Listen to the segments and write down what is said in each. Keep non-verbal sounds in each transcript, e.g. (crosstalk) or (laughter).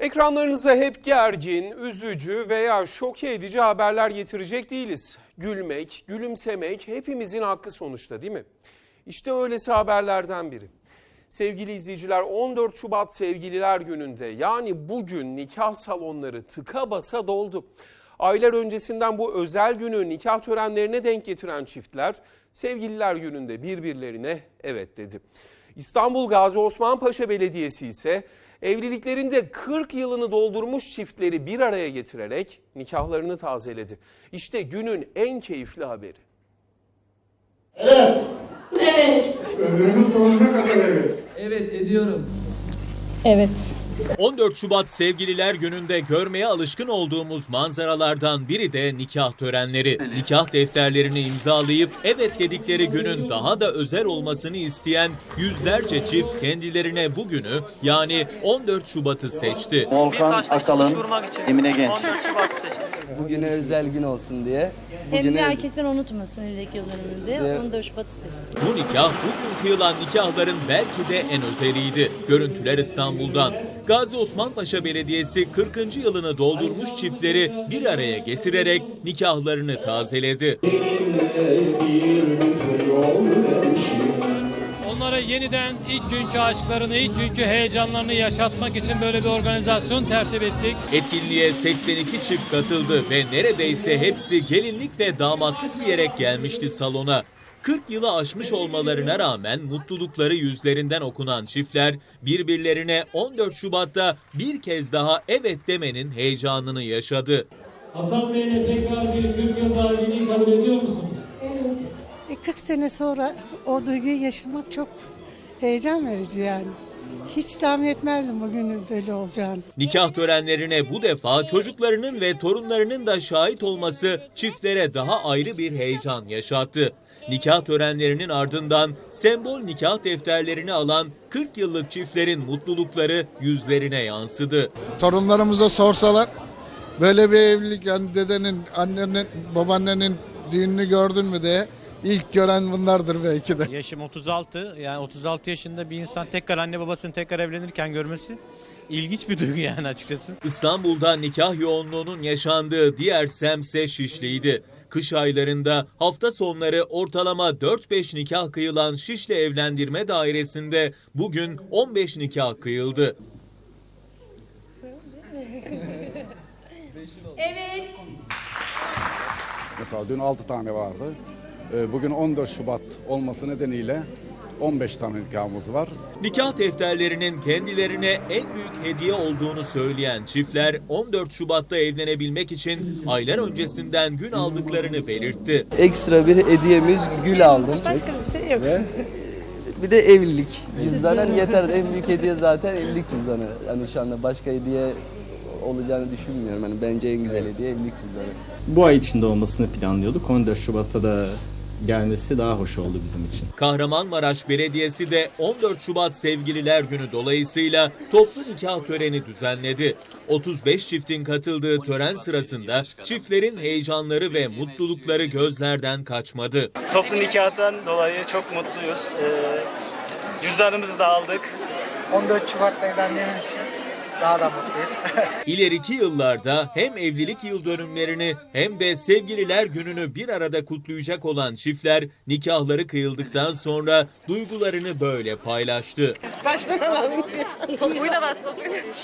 Ekranlarınıza hep gergin, üzücü veya şok edici haberler getirecek değiliz. Gülmek, gülümsemek hepimizin hakkı sonuçta değil mi? İşte öylesi haberlerden biri. Sevgili izleyiciler 14 Şubat Sevgililer Günü'nde yani bugün nikah salonları tıka basa doldu. Aylar öncesinden bu özel günü nikah törenlerine denk getiren çiftler Sevgililer Günü'nde birbirlerine evet dedi. İstanbul Gazi Osman Paşa Belediyesi ise evliliklerinde 40 yılını doldurmuş çiftleri bir araya getirerek nikahlarını tazeledi. İşte günün en keyifli haberi. Evet. Evet. Ömrümün sonuna kadar evet. Evet ediyorum. Evet. 14 Şubat Sevgililer Günü'nde görmeye alışkın olduğumuz manzaralardan biri de nikah törenleri. Nikah defterlerini imzalayıp evet dedikleri günün daha da özel olmasını isteyen yüzlerce çift kendilerine bugünü yani 14 Şubat'ı seçti. Volkan Akalın, Emine Genç. 14 Şubat seçtik. Bugüne özel gün olsun diye. Hem de Bugüne erkekler unutmasın evlilik yıl dönümünde. Evet. 14 Şubat'ı seçtim. Bu nikah bugün kıyılan nikahların belki de en özeliydi. Görüntüler İstanbul'dan. Gazi Osman Paşa Belediyesi 40. yılını doldurmuş çiftleri bir araya getirerek nikahlarını tazeledi. Onlara yeniden ilk günkü aşklarını, ilk günkü heyecanlarını yaşatmak için böyle bir organizasyon tertip ettik. Etkinliğe 82 çift katıldı ve neredeyse hepsi gelinlik ve damatlık giyerek gelmişti salona. 40 yılı aşmış olmalarına rağmen mutlulukları yüzlerinden okunan çiftler birbirlerine 14 Şubat'ta bir kez daha evet demenin heyecanını yaşadı. Hasan Bey'le tekrar bir 40 yıl evliliği kabul ediyor musunuz? E, 40 sene sonra o duyguyu yaşamak çok heyecan verici yani. Hiç tahmin etmezdim bugünün böyle olacağını. Nikah törenlerine bu defa çocuklarının ve torunlarının da şahit olması çiftlere daha ayrı bir heyecan yaşattı. Nikah törenlerinin ardından sembol nikah defterlerini alan 40 yıllık çiftlerin mutlulukları yüzlerine yansıdı. torunlarımıza sorsalar böyle bir evlilik yani dedenin, annenin, babaannenin düğününü gördün mü diye ilk gören bunlardır belki de. Yaşım 36. Yani 36 yaşında bir insan tekrar anne babasını tekrar evlenirken görmesi ilginç bir duygu yani açıkçası. İstanbul'da nikah yoğunluğunun yaşandığı diğer semse Şişli'ydi. Kış aylarında hafta sonları ortalama 4-5 nikah kıyılan Şişli Evlendirme Dairesi'nde bugün 15 nikah kıyıldı. Evet. Mesela dün 6 tane vardı. Ee, Bugün 14 Şubat olması nedeniyle 15 tane nikahımız var. Nikah defterlerinin kendilerine en büyük hediye olduğunu söyleyen çiftler 14 Şubat'ta evlenebilmek için aylar öncesinden gün aldıklarını belirtti. Ekstra bir hediyemiz gül aldım. Başka bir şey yok. Bir de evlilik cüzdanı yeter. En büyük hediye zaten evlilik cüzdanı. Yani şu anda başka hediye olacağını düşünmüyorum. Yani bence en güzel hediye evlilik cüzdanı. Bu ay içinde olmasını planlıyorduk. 14 Şubat'ta da gelmesi daha hoş oldu bizim için. Kahramanmaraş Belediyesi de 14 Şubat Sevgililer Günü dolayısıyla toplu nikah töreni düzenledi. 35 çiftin katıldığı tören sırasında çiftlerin heyecanları ve mutlulukları gözlerden kaçmadı. Toplu nikahtan dolayı çok mutluyuz. Ee, cüzdanımızı da aldık. 14 Şubat'ta evlendiğimiz için daha da mutluyuz. (laughs) İleriki yıllarda hem evlilik yıl dönümlerini hem de sevgililer gününü bir arada kutlayacak olan çiftler nikahları kıyıldıktan sonra duygularını böyle paylaştı.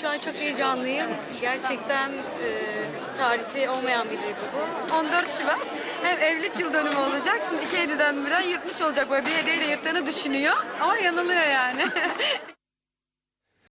Şu an çok heyecanlıyım. Gerçekten e, tarifi olmayan bir duygu bu. 14 Şubat hem evlilik yıl dönümü olacak. Şimdi iki hediyeden birden yırtmış olacak. Böyle bir hediyeyle yırttığını düşünüyor. Ama yanılıyor yani. (laughs)